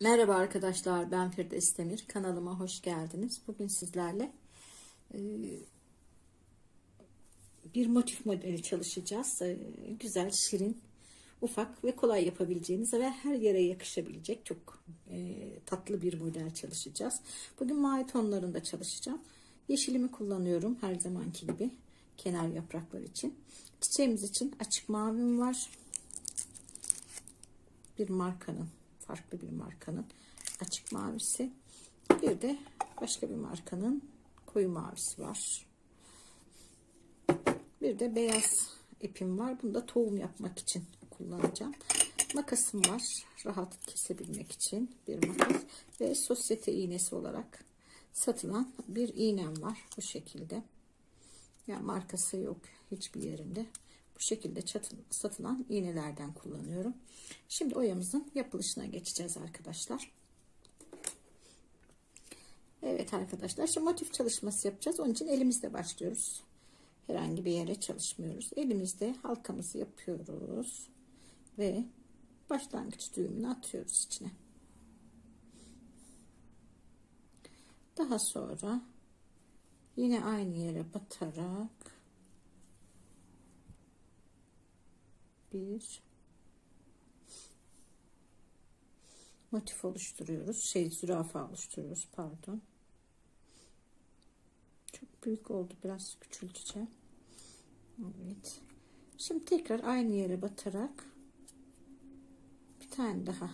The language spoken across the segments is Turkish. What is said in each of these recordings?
Merhaba arkadaşlar ben Firdevs Demir kanalıma hoş geldiniz. Bugün sizlerle e, bir motif modeli çalışacağız. E, güzel, şirin, ufak ve kolay yapabileceğiniz ve her yere yakışabilecek çok e, tatlı bir model çalışacağız. Bugün mavi tonlarında çalışacağım. Yeşilimi kullanıyorum her zamanki gibi kenar yapraklar için. Çiçeğimiz için açık mavim var. Bir markanın farklı bir markanın açık mavisi. Bir de başka bir markanın koyu mavisi var. Bir de beyaz ipim var. Bunu da tohum yapmak için kullanacağım. Makasım var. Rahat kesebilmek için bir makas. Ve sosyete iğnesi olarak satılan bir iğnem var. Bu şekilde. Yani markası yok hiçbir yerinde bu şekilde satılan iğnelerden kullanıyorum. Şimdi oyamızın yapılışına geçeceğiz arkadaşlar. Evet arkadaşlar şimdi motif çalışması yapacağız. Onun için elimizde başlıyoruz. Herhangi bir yere çalışmıyoruz. Elimizde halkamızı yapıyoruz. Ve başlangıç düğümünü atıyoruz içine. Daha sonra yine aynı yere batarak bir motif oluşturuyoruz. Şey zürafa oluşturuyoruz pardon. Çok büyük oldu biraz küçülteceğim. Evet. Şimdi tekrar aynı yere batarak bir tane daha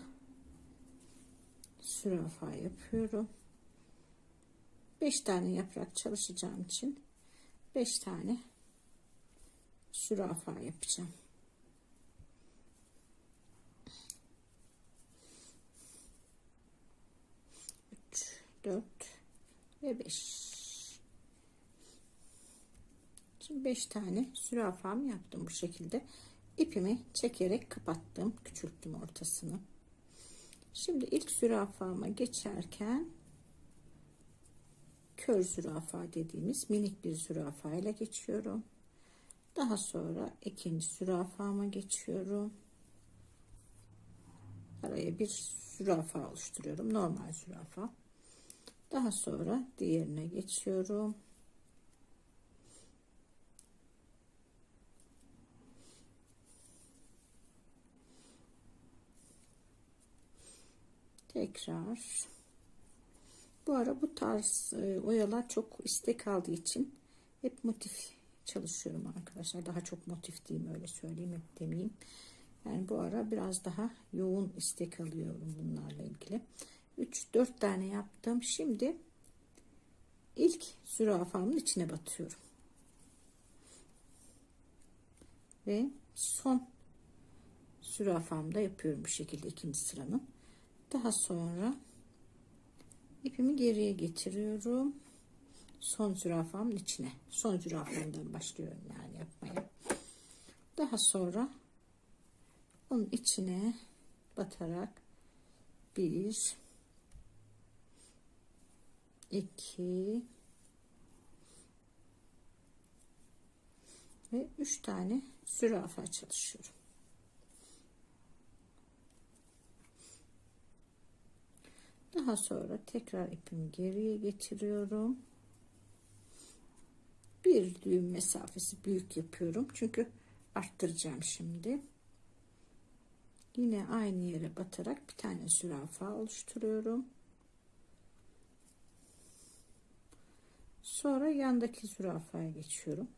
zürafa yapıyorum. 5 tane yaprak çalışacağım için 5 tane zürafa yapacağım. 4 ve 5 şimdi 5 tane zürafam yaptım bu şekilde. İpimi çekerek kapattım küçülttüm ortasını. Şimdi ilk zürafama geçerken kör zürafa dediğimiz minik bir zürafa ile geçiyorum. Daha sonra ikinci zürafama geçiyorum. Araya bir zürafa oluşturuyorum normal zürafa daha sonra diğerine geçiyorum. Tekrar. Bu ara bu tarz e, oyalar çok istek aldığı için hep motif çalışıyorum arkadaşlar. Daha çok motif diyeyim öyle söyleyeyim hep demeyeyim. Yani bu ara biraz daha yoğun istek alıyorum bunlarla ilgili. 3-4 tane yaptım. Şimdi ilk zürafamın içine batıyorum. Ve son zürafamda yapıyorum bu şekilde ikinci sıranın. Daha sonra ipimi geriye getiriyorum. Son zürafamın içine. Son zürafamdan başlıyorum yani yapmaya. Daha sonra onun içine batarak bir 2 ve 3 tane zürafa çalışıyorum. Daha sonra tekrar ipimi geriye getiriyorum. Bir düğüm mesafesi büyük yapıyorum. Çünkü arttıracağım şimdi. Yine aynı yere batarak bir tane zürafa oluşturuyorum. Sonra yandaki zürafaya geçiyorum.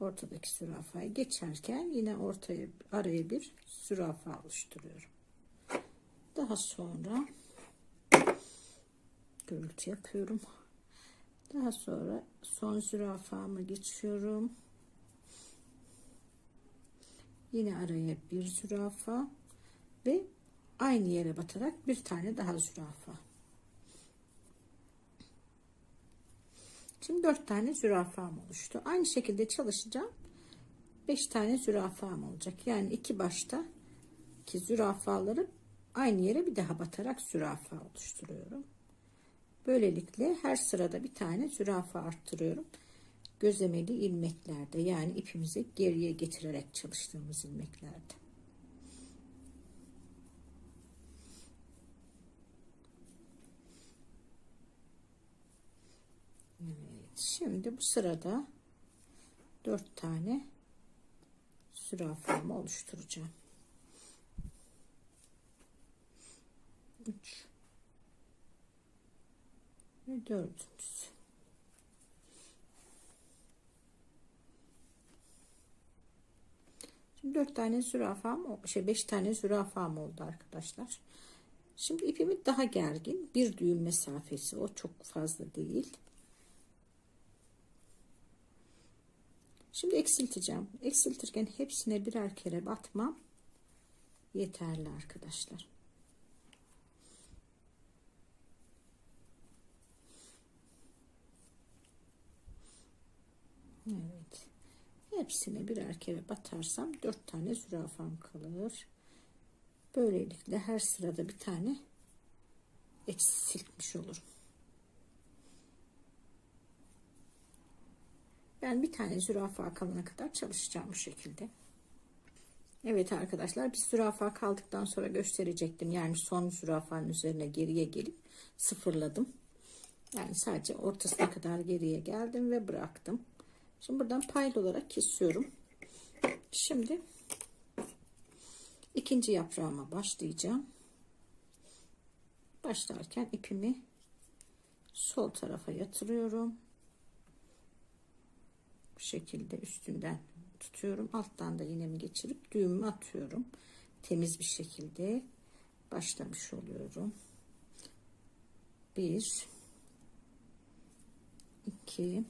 Ortadaki zürafaya geçerken yine ortaya araya bir zürafa oluşturuyorum. Daha sonra gürültü yapıyorum. Daha sonra son zürafama geçiyorum. Yine araya bir zürafa ve aynı yere batarak bir tane daha zürafa. Şimdi 4 tane zürafam oluştu. Aynı şekilde çalışacağım. 5 tane zürafam olacak. Yani iki başta ki zürafaları aynı yere bir daha batarak zürafa oluşturuyorum. Böylelikle her sırada bir tane zürafa arttırıyorum. Gözlemeli ilmeklerde yani ipimizi geriye getirerek çalıştığımız ilmeklerde. Şimdi bu sırada dört tane zürafamı oluşturacağım. Üç ve dördüncüsü. Şimdi dört tane zürafam, şey beş tane zürafam oldu arkadaşlar. Şimdi ipimi daha gergin, bir düğüm mesafesi, o çok fazla değil. Şimdi eksilteceğim. Eksiltirken hepsine birer kere batmam yeterli arkadaşlar. Evet. Hepsine birer kere batarsam dört tane zürafam kalır. Böylelikle her sırada bir tane eksiltmiş olurum. Ben bir tane zürafa kalana kadar çalışacağım bu şekilde. Evet arkadaşlar bir zürafa kaldıktan sonra gösterecektim. Yani son zürafanın üzerine geriye gelip sıfırladım. Yani sadece ortasına kadar geriye geldim ve bıraktım. Şimdi buradan paylı olarak kesiyorum. Şimdi ikinci yaprağıma başlayacağım. Başlarken ipimi sol tarafa yatırıyorum. Bu şekilde üstünden tutuyorum. Alttan da iğnemi geçirip düğümü atıyorum. Temiz bir şekilde başlamış oluyorum. 1 2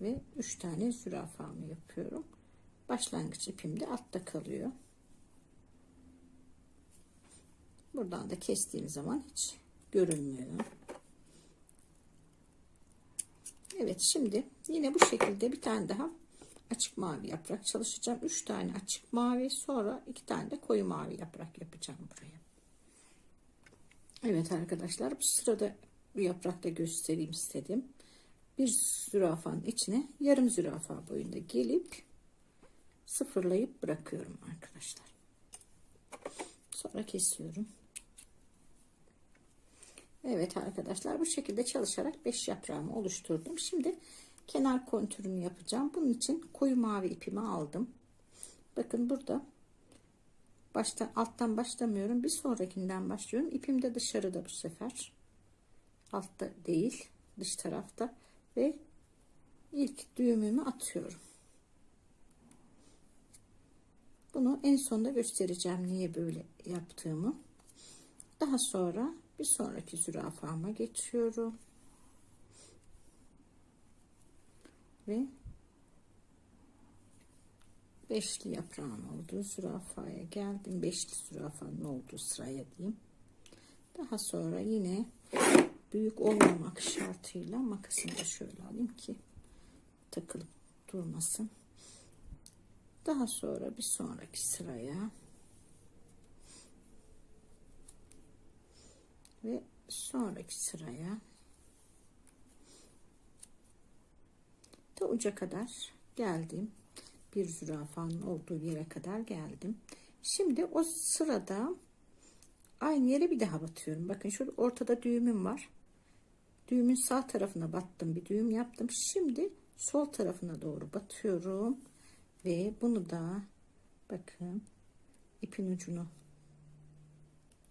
ve 3 tane zürafamı yapıyorum. Başlangıç ipim de altta kalıyor. Buradan da kestiğim zaman hiç görünmüyor. Evet şimdi yine bu şekilde bir tane daha açık mavi yaprak çalışacağım. 3 tane açık mavi sonra 2 tane de koyu mavi yaprak yapacağım buraya. Evet arkadaşlar bu sırada bu yaprakta göstereyim istedim. Bir zürafanın içine yarım zürafa boyunda gelip sıfırlayıp bırakıyorum arkadaşlar. Sonra kesiyorum. Evet arkadaşlar bu şekilde çalışarak 5 yaprağımı oluşturdum. Şimdi kenar kontürünü yapacağım. Bunun için koyu mavi ipimi aldım. Bakın burada başta alttan başlamıyorum. Bir sonrakinden başlıyorum. İpim de dışarıda bu sefer. Altta değil, dış tarafta ve ilk düğümümü atıyorum. Bunu en sonda göstereceğim niye böyle yaptığımı. Daha sonra bir sonraki zürafama geçiyorum. Ve beşli yaprağın olduğu zürafaya geldim. Beşli zürafanın olduğu sıraya diyeyim. Daha sonra yine büyük olmamak şartıyla makasını da şöyle alayım ki takılıp durmasın. Daha sonra bir sonraki sıraya ve sonraki sıraya ta uca kadar geldim. Bir zürafanın olduğu yere kadar geldim. Şimdi o sırada aynı yere bir daha batıyorum. Bakın şurada ortada düğümüm var. Düğümün sağ tarafına battım. Bir düğüm yaptım. Şimdi sol tarafına doğru batıyorum. Ve bunu da bakın ipin ucunu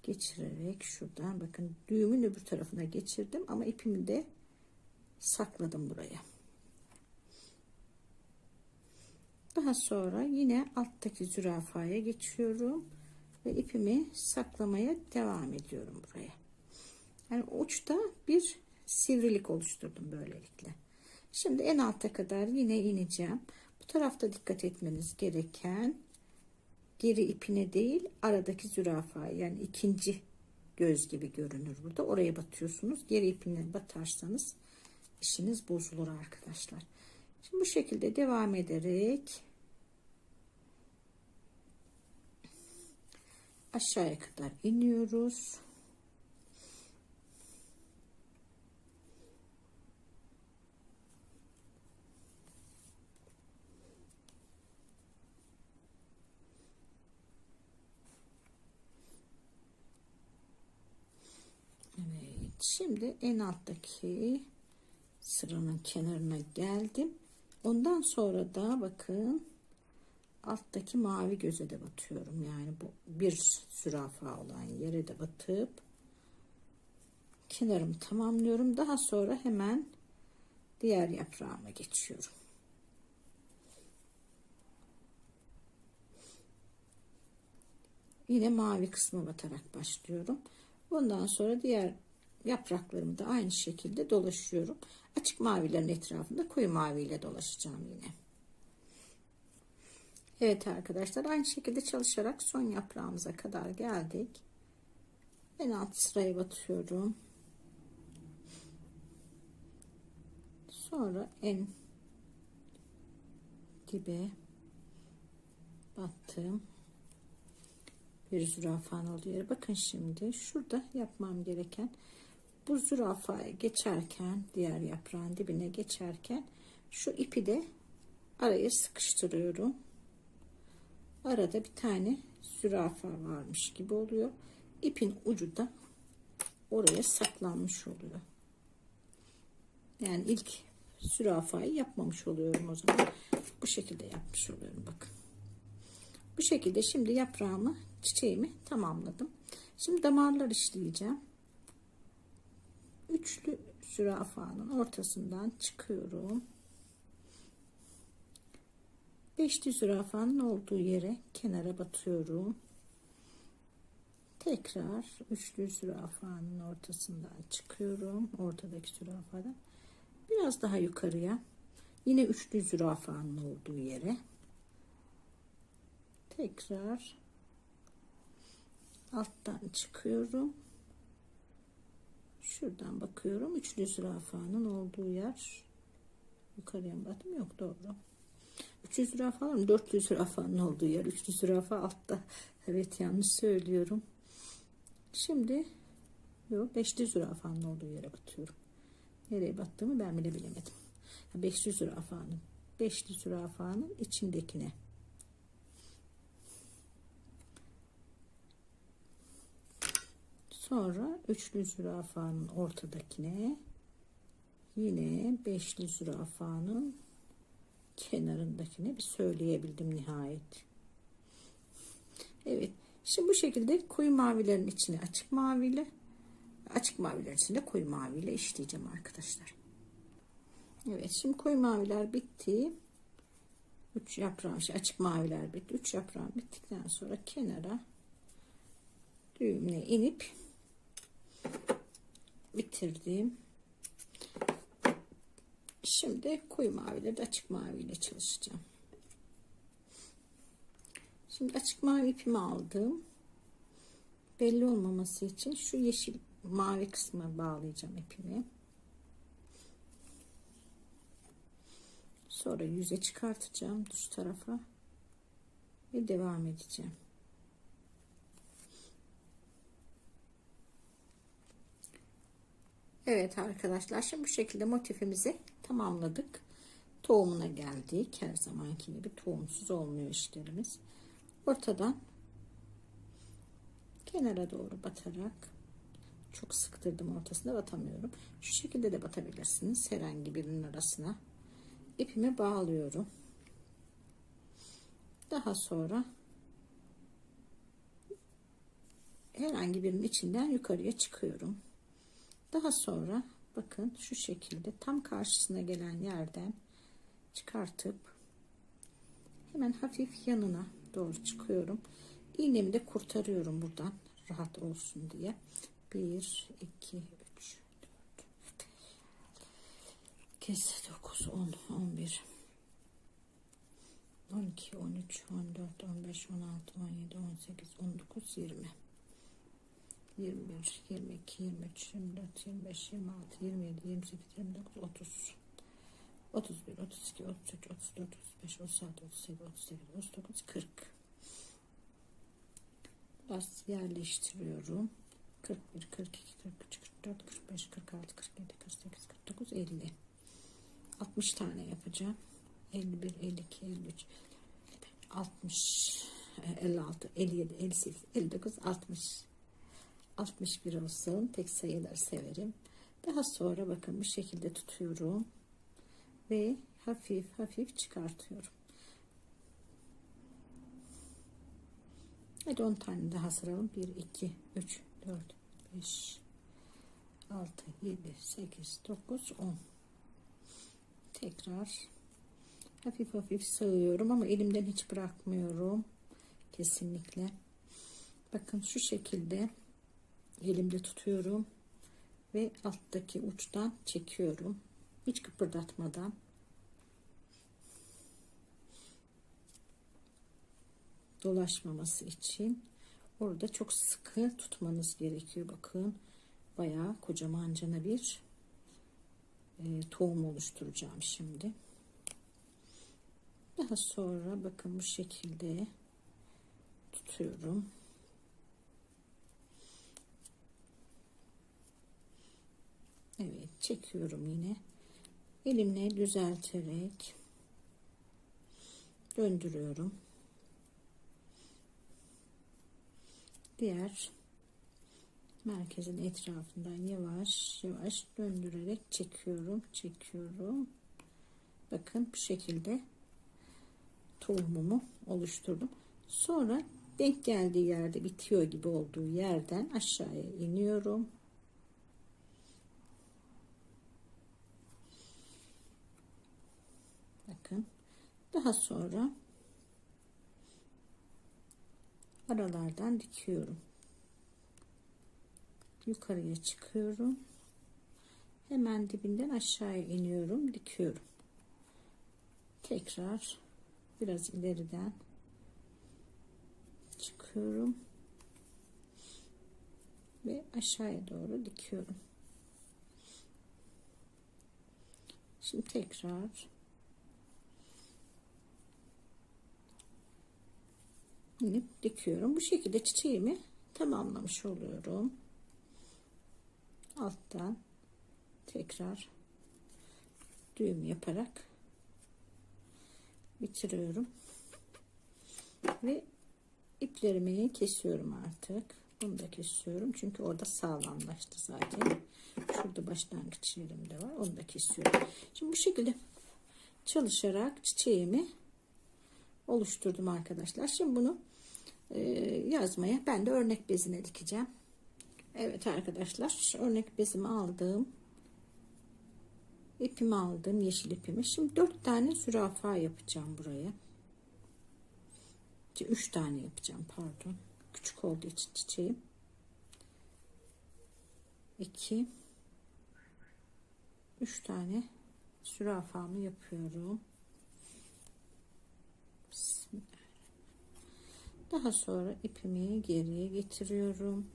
geçirerek şuradan bakın düğümün öbür tarafına geçirdim ama ipimi de sakladım buraya. Daha sonra yine alttaki zürafaya geçiyorum ve ipimi saklamaya devam ediyorum buraya. Yani uçta bir sivrilik oluşturdum böylelikle. Şimdi en alta kadar yine ineceğim. Bu tarafta dikkat etmeniz gereken geri ipine değil aradaki zürafa yani ikinci göz gibi görünür burada. Oraya batıyorsunuz. Geri ipine batarsanız işiniz bozulur arkadaşlar. Şimdi bu şekilde devam ederek aşağıya kadar iniyoruz. Şimdi en alttaki sıranın kenarına geldim. Ondan sonra da bakın alttaki mavi göze de batıyorum. Yani bu bir zürafa olan yere de batıp kenarımı tamamlıyorum. Daha sonra hemen diğer yaprağıma geçiyorum. Yine mavi kısmı batarak başlıyorum. Bundan sonra diğer yapraklarımı da aynı şekilde dolaşıyorum. Açık mavilerin etrafında koyu maviyle dolaşacağım yine. Evet arkadaşlar aynı şekilde çalışarak son yaprağımıza kadar geldik. En alt sıraya batıyorum. Sonra en dibe battım. Bir zürafanın olduğu yere. Bakın şimdi şurada yapmam gereken bu zürafaya geçerken diğer yaprağın dibine geçerken şu ipi de araya sıkıştırıyorum. Arada bir tane zürafa varmış gibi oluyor. İpin ucu da oraya saklanmış oluyor. Yani ilk zürafayı yapmamış oluyorum o zaman. Bu şekilde yapmış oluyorum bakın. Bu şekilde şimdi yaprağımı, çiçeğimi tamamladım. Şimdi damarlar işleyeceğim. Üçlü zürafanın ortasından çıkıyorum. Beşli zürafanın olduğu yere kenara batıyorum. Tekrar üçlü zürafanın ortasından çıkıyorum. Ortadaki zürafadan. Biraz daha yukarıya. Yine üçlü zürafanın olduğu yere. Tekrar alttan çıkıyorum. Şuradan bakıyorum. Üçlü zürafanın olduğu yer. Yukarıya mı battım? Yok doğru. 300 zürafa var mı? 400 zürafanın olduğu yer. 300 zürafa altta. Evet yanlış söylüyorum. Şimdi yok 500 zürafanın olduğu yere batıyorum. Nereye battığımı ben bile bilemedim. 500 zürafanın 500 zürafanın içindekine. Sonra üçlü zürafanın ortadakine yine beşli zürafanın kenarındakine bir söyleyebildim nihayet. Evet. Şimdi bu şekilde koyu mavilerin içine açık maviyle açık mavilerin içinde koyu maviyle işleyeceğim arkadaşlar. Evet. Şimdi koyu maviler bitti. 3 yaprağım şey açık maviler bitti. 3 yaprağım bittikten sonra kenara düğümle inip bitirdim. Şimdi koyu maviyle de açık maviyle çalışacağım. Şimdi açık mavi ipimi aldım. Belli olmaması için şu yeşil mavi kısmı bağlayacağım ipimi. Sonra yüze çıkartacağım düz tarafa ve devam edeceğim. Evet arkadaşlar şimdi bu şekilde motifimizi tamamladık. Tohumuna geldik. Her zamanki gibi tohumsuz olmuyor işlerimiz. Ortadan kenara doğru batarak çok sıktırdım ortasında batamıyorum. Şu şekilde de batabilirsiniz. Herhangi birinin arasına ipimi bağlıyorum. Daha sonra herhangi birinin içinden yukarıya çıkıyorum. Daha sonra bakın şu şekilde tam karşısına gelen yerden çıkartıp hemen hafif yanına doğru çıkıyorum. İğnemi de kurtarıyorum buradan rahat olsun diye. 1 2 3 4 kez 9 10 11 12 13 14 15 16 17 18 19 20 21, 22, 23, 24, 25, 26, 27, 28, 29, 30, 31, 32, 33, 34, 35, 36, 37, 38, 39, 40. Biraz yerleştiriyorum. 41, 42, 43, 44, 45, 46, 47, 48, 49, 50. 60 tane yapacağım. 51, 52, 53, 60, 56, 57, 58, 59, 60. 61 olsun. Tek sayıları severim. Daha sonra bakın bu şekilde tutuyorum ve hafif hafif çıkartıyorum. Hadi 10 tane daha sıralım. 1, 2, 3, 4, 5, 6, 7, 8, 9, 10. Tekrar hafif hafif sığıyorum ama elimden hiç bırakmıyorum. Kesinlikle. Bakın şu şekilde elimde tutuyorum ve alttaki uçtan çekiyorum. Hiç kıpırdatmadan. Dolaşmaması için orada çok sıkı tutmanız gerekiyor. Bakın bayağı kocaman bir e, tohum oluşturacağım şimdi. Daha sonra bakın bu şekilde tutuyorum. Evet çekiyorum yine. Elimle düzelterek döndürüyorum. Diğer merkezin etrafından yavaş yavaş döndürerek çekiyorum, çekiyorum. Bakın bu şekilde tohumumu oluşturdum. Sonra denk geldiği yerde bitiyor gibi olduğu yerden aşağıya iniyorum. Bakın. Daha sonra aralardan dikiyorum. Yukarıya çıkıyorum. Hemen dibinden aşağıya iniyorum, dikiyorum. Tekrar biraz ileriden çıkıyorum ve aşağıya doğru dikiyorum. Şimdi tekrar inip dikiyorum. Bu şekilde çiçeğimi tamamlamış oluyorum. Alttan tekrar düğüm yaparak bitiriyorum. Ve iplerimi kesiyorum artık. Bunu da kesiyorum. Çünkü orada sağlamlaştı zaten. Şurada başlangıç yerimde var. Onu da kesiyorum. Şimdi bu şekilde çalışarak çiçeğimi oluşturdum arkadaşlar. Şimdi bunu yazmaya ben de örnek bezine dikeceğim. Evet arkadaşlar örnek bezimi aldım. İpimi aldım yeşil ipimi. Şimdi dört tane zürafa yapacağım buraya. 3 tane yapacağım pardon. Küçük olduğu için çiçeğim. 2 3 tane zürafamı yapıyorum. Daha sonra ipimi geriye getiriyorum.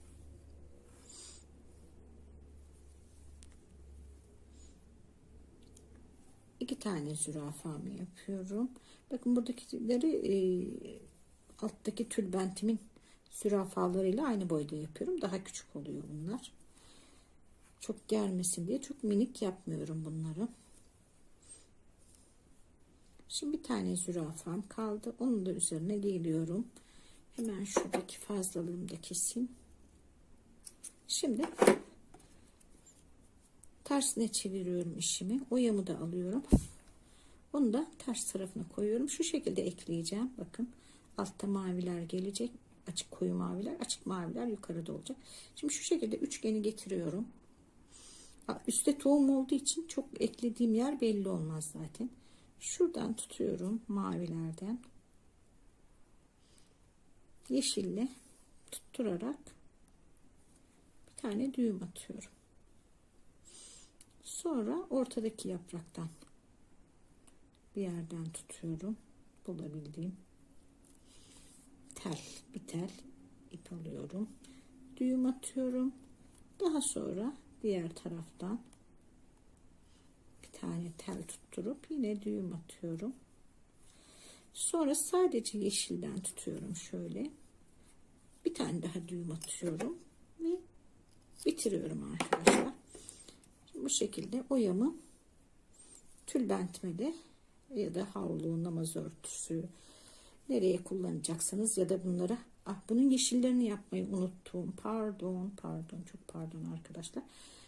iki tane zürafamı yapıyorum. Bakın buradakileri e, alttaki tülbentimin zürafalarıyla aynı boyda yapıyorum. Daha küçük oluyor bunlar. Çok germesin diye çok minik yapmıyorum bunları. Şimdi bir tane zürafam kaldı. Onun da üzerine geliyorum. Hemen şuradaki fazlalığımı da keseyim. Şimdi tersine çeviriyorum işimi. Oyamı da alıyorum. Onu da ters tarafına koyuyorum. Şu şekilde ekleyeceğim. Bakın altta maviler gelecek. Açık koyu maviler, açık maviler yukarıda olacak. Şimdi şu şekilde üçgeni getiriyorum. Üste tohum olduğu için çok eklediğim yer belli olmaz zaten. Şuradan tutuyorum mavilerden. Yeşille tutturarak bir tane düğüm atıyorum. Sonra ortadaki yapraktan bir yerden tutuyorum. Bulabildiğim tel, bir tel ip alıyorum. Düğüm atıyorum. Daha sonra diğer taraftan bir tane tel tutturup yine düğüm atıyorum. Sonra sadece yeşilden tutuyorum şöyle. Bir tane daha düğüm atıyorum ve bitiriyorum arkadaşlar. Şimdi bu şekilde oyamı tülbentmede ya da havlu, namaz örtüsü nereye kullanacaksınız ya da bunlara ah bunun yeşillerini yapmayı unuttum. Pardon, pardon, çok pardon arkadaşlar.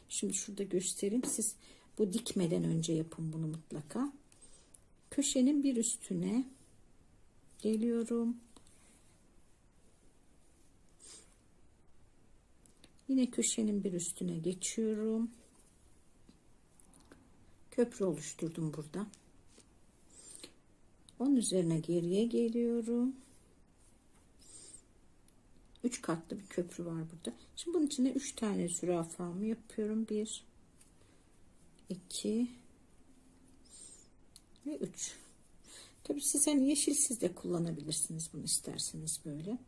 Şimdi şurada göstereyim. Siz bu dikmeden önce yapın bunu mutlaka. Köşenin bir üstüne geliyorum. Yine köşenin bir üstüne geçiyorum. Köprü oluşturdum burada. Onun üzerine geriye geliyorum. Üç katlı bir köprü var burada. Şimdi bunun içine üç tane zürafamı yapıyorum. Bir, iki ve üç. Tabii siz hani yeşilsiz de kullanabilirsiniz bunu isterseniz böyle.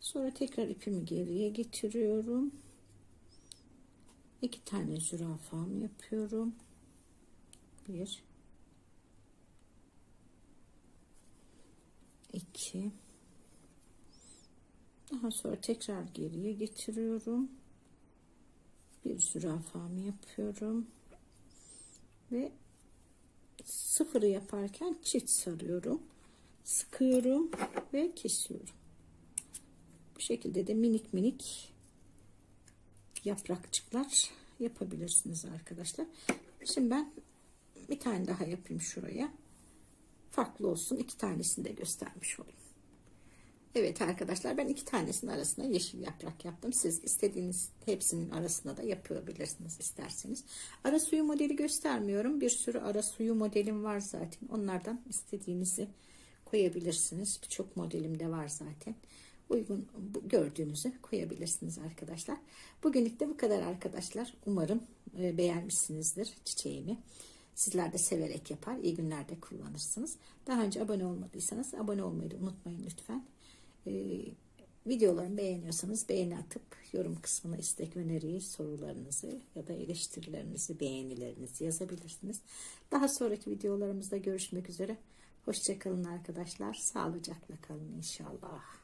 Sonra tekrar ipimi geriye getiriyorum. İki tane zürafamı yapıyorum. Bir, iki. Daha sonra tekrar geriye getiriyorum. Bir zürafamı yapıyorum. Ve sıfırı yaparken çift sarıyorum. Sıkıyorum ve kesiyorum. Bu şekilde de minik minik yaprakçıklar yapabilirsiniz arkadaşlar. Şimdi ben bir tane daha yapayım şuraya. Farklı olsun. iki tanesini de göstermiş olayım. Evet arkadaşlar ben iki tanesinin arasına yeşil yaprak yaptım. Siz istediğiniz hepsinin arasına da yapabilirsiniz isterseniz. Ara suyu modeli göstermiyorum. Bir sürü ara suyu modelim var zaten. Onlardan istediğinizi koyabilirsiniz. Birçok modelim de var zaten. Uygun gördüğünüzü koyabilirsiniz arkadaşlar. Bugünlük de bu kadar arkadaşlar. Umarım e, beğenmişsinizdir çiçeğimi. Sizler de severek yapar. iyi günlerde kullanırsınız. Daha önce abone olmadıysanız abone olmayı unutmayın lütfen. Ee, videolarımı beğeniyorsanız beğeni atıp yorum kısmına istek öneriyi sorularınızı ya da eleştirilerinizi beğenilerinizi yazabilirsiniz. Daha sonraki videolarımızda görüşmek üzere. Hoşçakalın arkadaşlar. Sağlıcakla kalın inşallah.